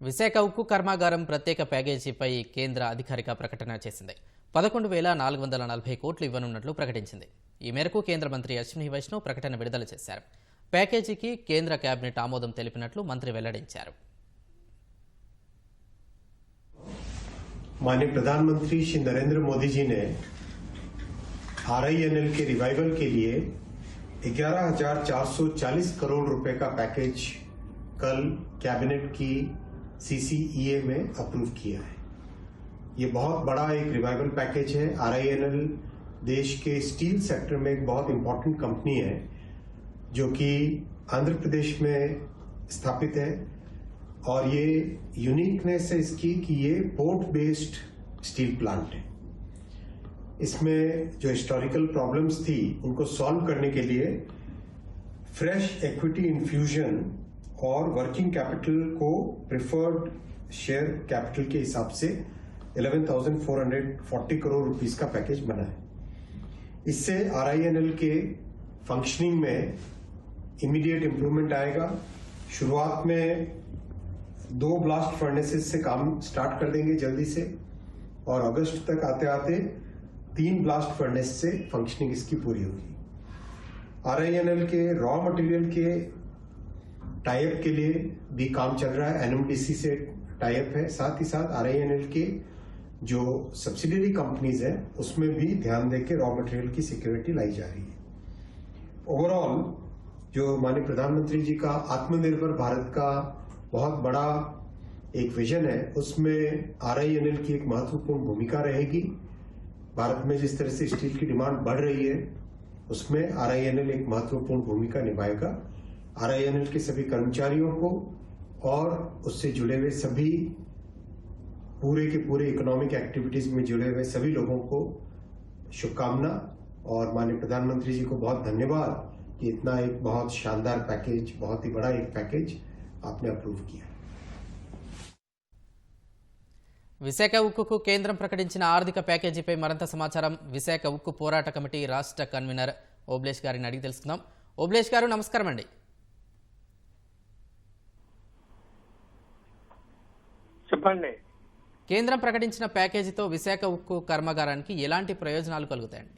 విశాఖ ఉక్కు కర్మాగారం ప్రత్యేక ప్యాకేజీపై కేంద్ర అధికారిక ప్రకటన చేసింది పదకొండు వేల నాలుగు వందల నలభై కోట్లు ఇవ్వనున్నట్లు ప్రకటించింది ఈ మేరకు కేంద్ర మంత్రి అశ్విని వైష్ణవ్ ప్రకటన విడుదల చేశారు ప్యాకేజీకి కేంద్ర కేబినెట్ ఆమోదం తెలిపినట్లు మంత్రి వెల్లడించారు माननीय प्रधानमंत्री श्री नरेंद्र मोदी जी ने आरआईएनएल के रिवाइवल के लिए 11,440 करोड़ रुपए का पैकेज कल कैबिनेट की सीसीईए में अप्रूव किया है। ये बहुत बड़ा एक रिवाइवल पैकेज है। आरआईएनएल देश के स्टील सेक्टर में एक बहुत इंपॉर्टेंट कंपनी है, जो कि आंध्र प्रदेश में स्थापित है और ये यूनिकनेस है इसकी कि ये पोर्ट बेस्ड स्टील प्लांट है। इसमें जो हिस्टोरिकल प्रॉब्लम्स थी, उनको सॉल्व करने के लिए फ्रेश इक्विटी इन्फ्यूजन और वर्किंग कैपिटल को प्रिफर्ड शेयर कैपिटल के हिसाब से 11,440 करोड़ रुपीस का पैकेज बना है। इससे आरआईएनएल के फंक्शनिंग में इमीडिएट इंप्रूवमेंट आएगा। शुरुआत में दो ब्लास्ट फर्नेसेस से काम स्टार्ट कर देंगे जल्दी से और अगस्त तक आते आते तीन ब्लास्ट फर्नेस से फंक्शनिंग इसकी पूरी होगी। आरआईएनएल के रॉ मटेरियल के टाइप के लिए भी काम चल रहा है। एनएमडीसी से टाइप है। साथ ही साथ आरआईएनएल के जो सब्सिडरी कंपनीज़ है, उसमें भी ध्यान देकर रॉ मटेरियल की सिक्योरिटी लाई जा रही है। ओवरऑल जो माननीय प्रधानमंत्री जी का आत्मनिर्भर भारत का बहुत बड़ा एक विजन है, उसमें आरआईएनएल की एक महत्वपूर्ण भूमिका रहेगी। भारत में जिस तरह से स्टील की डिमांड बढ़ रही है, उसमें आरआईएनएल एक महत्वपूर्ण भूमिका निभाएगा। आरआईएनएल के सभी कर्मचारियों को और उससे जुड़े हुए सभी पूरे के पूरे इकोनॉमिक एक्टिविटीज में जुड़े हुए सभी लोगों को शुभकामना और माननीय प्रधानमंत्री जी को बहुत धन्यवाद कि इतना एक बहुत शानदार पैकेज बहुत ही बड़ा एक पैकेज आपने अप्रूव किया విశాఖ ఉక్కుకు కేంద్రం ప్రకటించిన ఆర్థిక ప్యాకేజీపై మరింత సమాచారం విశాఖ ఉక్కు పోరాట కమిటీ రాష్ట్ర కన్వీనర్ ఓబ్లేష్ గారిని అడిగి తెలుసుకుందాం ఓబ్లేష్ గారు నమస్కారం అండి చెప్పండి. కేంద్రం ప్రకటించిన ప్యాకేజీతో విశాఖ ఉక్కు కర్మాగారానికి ఎలాంటి ప్రయోజనాలు కలుగుతాయండి?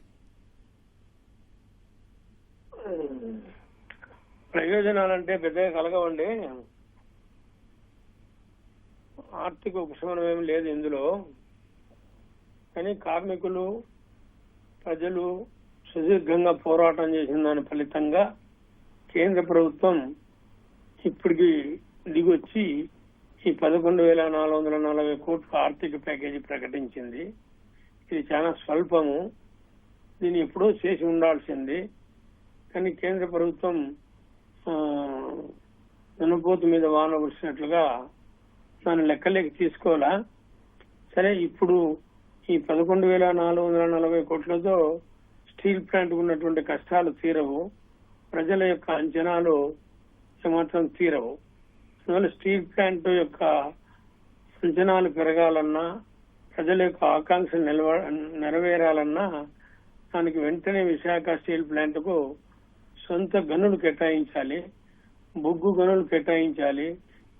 ప్రయోజనాలంటే పెద్దగా కలగవండి. ఆర్థిక ఉపశమనం ఏమి లేదు ఇందులో. కానీ కార్మికులు ప్రజలు సుదీర్ఘంగా పోరాటం చేసిన దాని ఫలితంగా కేంద్ర ప్రభుత్వం ఇప్పటికి దిగొచ్చి ఈ పదకొండు వేల నాలుగు వందల నలభై కోట్ల ఆర్థిక ప్యాకేజీ ప్రకటించింది. ఇది చాలా స్వల్పము. దీన్ని ఎప్పుడో చేసి ఉండాల్సింది. కానీ కేంద్ర ప్రభుత్వం ఆ, మీద వాన కురిసినట్లుగా దాన్ని లెక్కలేకి తీసుకోవాలా? సరే ఇప్పుడు ఈ పదకొండు వేల నాలుగు వందల నలభై కోట్లతో స్టీల్ ప్లాంట్ ఉన్నటువంటి కష్టాలు తీరవు. ప్రజల యొక్క అంచనాలు ఏమాత్రం తీరవు. అందువల్ల స్టీల్ ప్లాంట్ యొక్క అంచనాలు పెరగాలన్నా ప్రజల యొక్క ఆకాంక్షలు నిలవ నెరవేరాలన్నా దానికి వెంటనే విశాఖ స్టీల్ ప్లాంట్కు సొంత గనులు కేటాయించాలి బొగ్గు గనులు కేటాయించాలి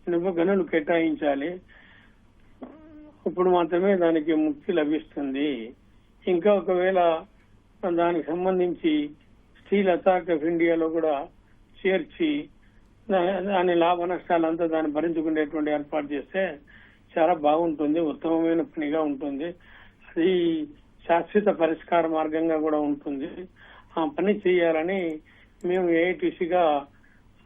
ఇనుప గనులు కేటాయించాలి. ఇప్పుడు మాత్రమే దానికి ముక్తి లభిస్తుంది. ఇంకా ఒకవేళ దానికి సంబంధించి స్టీల్ అథారిటీ ఆఫ్ ఇండియాలో కూడా చేర్చి దాని లాభ నష్టాలంతా దాన్ని భరించుకునేటువంటి ఏర్పాటు చేస్తే చాలా బాగుంటుంది ఉత్తమమైన పనిగా ఉంటుంది. అది శాశ్వత పరిష్కార మార్గంగా కూడా ఉంటుంది. ఆ పని చేయాలని మేము ఏఐటీసీగా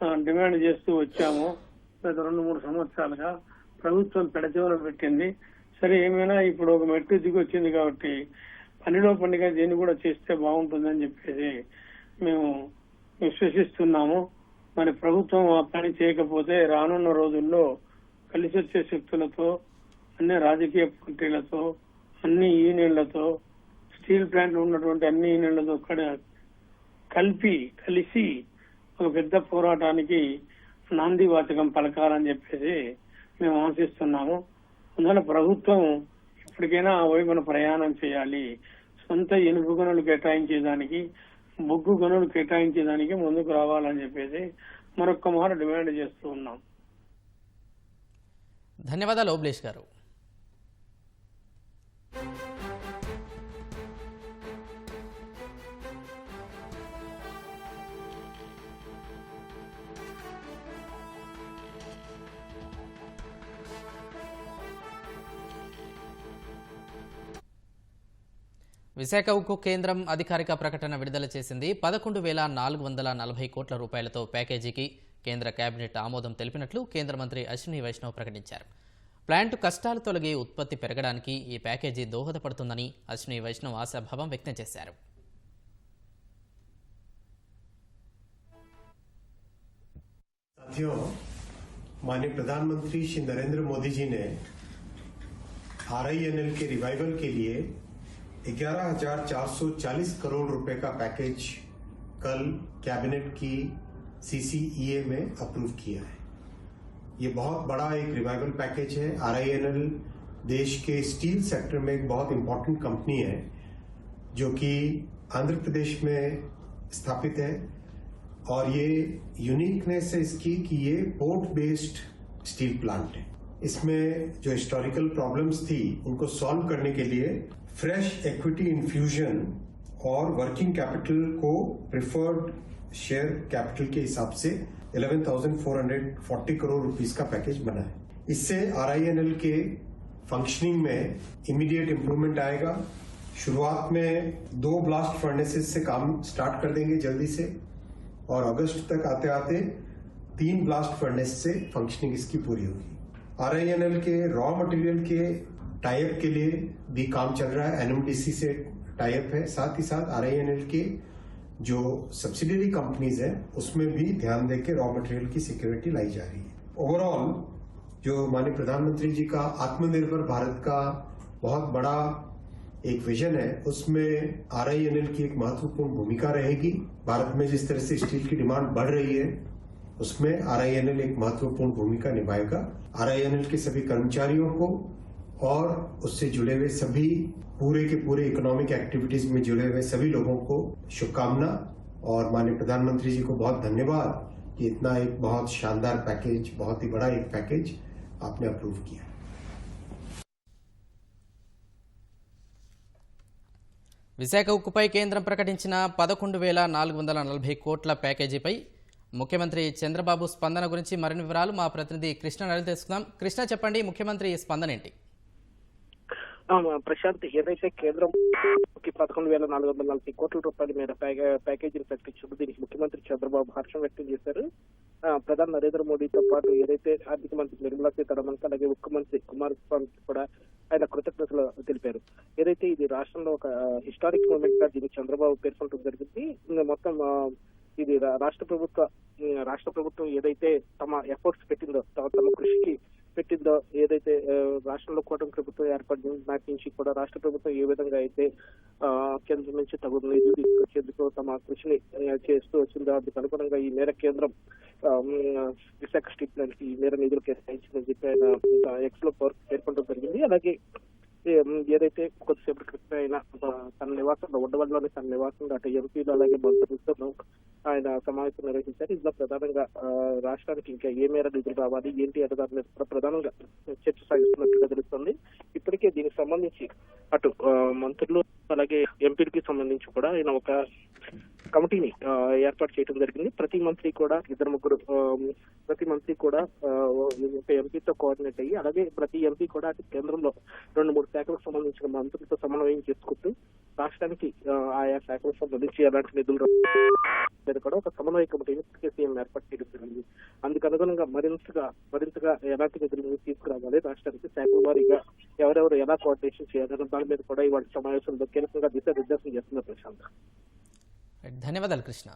డిమాండ్ చేస్తూ వచ్చాము. గత రెండు మూడు సంవత్సరాలుగా ప్రభుత్వం పెడచెవున పెట్టింది. సరే ఏమైనా ఇప్పుడు ఒక మెట్టు దిగి వచ్చింది కాబట్టి పనిలో పండుగ దీన్ని కూడా చేస్తే బాగుంటుందని చెప్పేసి మేము విశ్వసిస్తున్నాము. మరి ప్రభుత్వం ఆ పని చేయకపోతే రానున్న రోజుల్లో కలిసి వచ్చే శక్తులతో అన్ని రాజకీయ పార్టీలతో అన్ని యూనియన్లతో స్టీల్ ప్లాంట్ ఉన్నటువంటి అన్ని యూనియన్లతో కలిపి కలిసి ఒక పెద్ద పోరాటానికి నాంది వాచకం పలకాలని చెప్పేసి మేము ఆశిస్తున్నాము. అందువల్ల ప్రభుత్వం ఇప్పటికైనా ఆ వైపున ప్రయాణం చేయాలి. సొంత ఇనుపు కేటాయించేదానికి బొగ్గు గనులు కేటాయించేదానికి ముందుకు రావాలని చెప్పేసి మరొక్క మారు డిమాండ్ చేస్తూ ఉన్నాం. ధన్యవాదాలు ఓబ్లేష్ గారు. విశాఖ ఉక్కు కేంద్రం అధికారిక ప్రకటన విడుదల చేసింది పదకొండు వేల నాలుగు వందల నలభై కోట్ల రూపాయలతో ప్యాకేజీకి కేంద్ర కేబినెట్ ఆమోదం తెలిపినట్లు కేంద్ర మంత్రి అశ్విని వైష్ణవ్ ప్రకటించారు ప్లాంట్ కష్టాలు తొలగి ఉత్పత్తి పెరగడానికి ఈ ప్యాకేజీ దోహదపడుతుందని అశ్విని వైష్ణవ్ ఆశాభావం వ్యక్తం చేశారు साथियों माननीय प्रधानमंत्री श्री नरेंद्र मोदी जी ने आर के रिवाइवल के लिए 11,440 करोड़ रुपए का पैकेज कल कैबिनेट की सीसीईए में अप्रूव किया है। ये बहुत बड़ा एक रिवाइवल पैकेज है। आरआईएनएल देश के स्टील सेक्टर में एक बहुत इंपॉर्टेंट कंपनी है जो कि आंध्र प्रदेश में स्थापित है। और ये यूनिकनेस है इसकी कि ये पोर्ट बेस्ड स्टील प्लांट है। इसमें जो हिस्टोरिकल प्रॉब्लम्स थी उनको सॉल्व करने के लिए फ्रेश इक्विटी इन्फ्यूजन और वर्किंग कैपिटल को प्रिफर्ड शेयर कैपिटल के हिसाब से 11,440 करोड़ रुपीस का पैकेज बना है। इससे आरआईएनएल के फंक्शनिंग में इमीडिएट इम्प्रूवमेंट आएगा। शुरुआत में दो ब्लास्ट फर्नेसेस से काम स्टार्ट कर देंगे जल्दी से और अगस्त तक आते आते तीन ब्लास्ट फर्नेस से फंक्शनिंग इसकी पूरी होगी। आर के रॉ मटेरियल के टाइप के लिए भी काम चल रहा है। एनएमडीसी से टाइप है। साथ ही साथ आरआईएनएल के जो सब्सिडरी कंपनीज़ है, उसमें भी ध्यान देकर रॉ मटेरियल की सिक्योरिटी लाई जा रही है। ओवरऑल जो माननीय प्रधानमंत्री जी का आत्मनिर्भर भारत का बहुत बड़ा एक विजन है, उसमें आरआईएनएल की एक महत्वपूर्ण भूमिका रहेगी। भारत में जिस तरह से स्टील की डिमांड बढ़ रही है उसमें आर एक महत्वपूर्ण भूमिका निभाएगा आर के सभी कर्मचारियों को और उससे जुड़े हुए सभी पूरे के पूरे इकोनॉमिक एक्टिविटीज में जुड़े हुए सभी लोगों को शुभकामना और माननीय प्रधानमंत्री जी को बहुत धन्यवाद कि इतना एक बहुत शानदार पैकेज बहुत ही बड़ा एक पैकेज आपने अप्रूव किया విశాఖ ఉక్కుపై కేంద్రం ప్రకటించిన పదకొండు వేల నాలుగు వందల నలభై కోట్ల ప్యాకేజీపై ముఖ్యమంత్రి చంద్రబాబు స్పందన గురించి మరిన్ని వివరాలు మా ప్రతినిధి కృష్ణ అడిగి తెలుసుకుందాం. కృష్ణ చెప్పండి ముఖ్యమంత్రి స్పందన ఏంటి? ప్రశాంత్ ఏదైతే కేంద్రం పదకొండు వేల నాలుగు వందల నలభై కోట్ల రూపాయల మీద ప్యాకేజీని ప్రకటించడం దీనికి ముఖ్యమంత్రి చంద్రబాబు హర్షం వ్యక్తం చేశారు. ప్రధాని నరేంద్ర మోడీతో పాటు ఏదైతే ఆర్థిక మంత్రి నిర్మలా సీతారామన్ అలాగే ముఖ్యమంత్రి కుమారస్వామి కూడా ఆయన కృతజ్ఞతలు తెలిపారు. ఏదైతే ఇది రాష్ట్రంలో ఒక హిస్టారిక్ మూమెంట్గా దీన్ని చంద్రబాబు పేర్కొనడం జరిగింది మొత్తం ఇది రా- రాష్ట్ర ప్రభుత్వ రాష్ట్ర ప్రభుత్వం ఏదైతే తమ ఎఫర్ట్స్ పెట్టిందో తమ తమ కృషికి పెట్టిందో ఏదైతే రాష్ట్రంలో కూటమి ప్రభుత్వం ఏర్పడిన నాటి నుంచి కూడా రాష్ట్ర ప్రభుత్వం ఏ విధంగా అయితే కేంద్రం నుంచి తగు నిధులు తీసుకొచ్చేందుకు తమ కృషిని చేస్తూ వచ్చిందో అందుకు అనుగుణంగా ఈ మేర కేంద్రం విశాఖ స్టేట్మెంట్కి ఈ మేర నిధులు కేటాయించిందని చెప్పి ఆయన ఎక్స్లో పేర్కొనడం జరిగింది. అలాగే ఏదైతే కొద్దిసేపటి క్రితం అయినా తన నివాసంలో ఉండవల్లిలోని తన నివాసంలో అటు ఎంపీలు అలాగే మంత్రులతో ఆయన సమావేశం నిర్వహించారు. ఇందులో ప్రధానంగా రాష్ట్రానికి ఇంకా ఏ మేర నిధులు రావాలి ఏంటి అనే దాని మీద ప్రధానంగా చర్చ సాగిస్తున్నట్లుగా తెలుస్తుంది. ఇప్పటికే దీనికి సంబంధించి అటు మంత్రులు అలాగే ఎంపీలకి సంబంధించి కూడా ఆయన ఒక కమిటీని ఏర్పాటు చేయడం జరిగింది. ప్రతి మంత్రి కూడా ఇద్దరు ముగ్గురు ప్రతి మంత్రి కూడా ఒక ఎంపీతో కోఆర్డినేట్ అయ్యి అలాగే ప్రతి ఎంపీ కూడా అటు కేంద్రంలో రెండు మూడు శాఖలకు సంబంధించిన మంత్రులతో సమన్వయం చేసుకుంటూ రాష్ట్రానికి ఆయా శాఖలకు సంబంధించి ఎలాంటి నిధులు మీద కూడా ఒక సమన్వయ కమిటీని ఇప్పటికే సీఎం ఏర్పాటు చేయడం జరిగింది. అందుకు అనుగుణంగా మరింతగా మరింతగా ఎలాంటి నిధులు తీసుకురావాలి రాష్ట్రానికి శాఖల వారీగా ఎవరెవరు ఎలా కోఆర్డినేషన్ చేయాలన్న దాని మీద కూడా ఇవాళ సమావేశంలో కీలకంగా దిశ నిర్దేశం చేస్తున్నారు ప్రశాంత్. ధన్యవాదాలు కృష్ణ.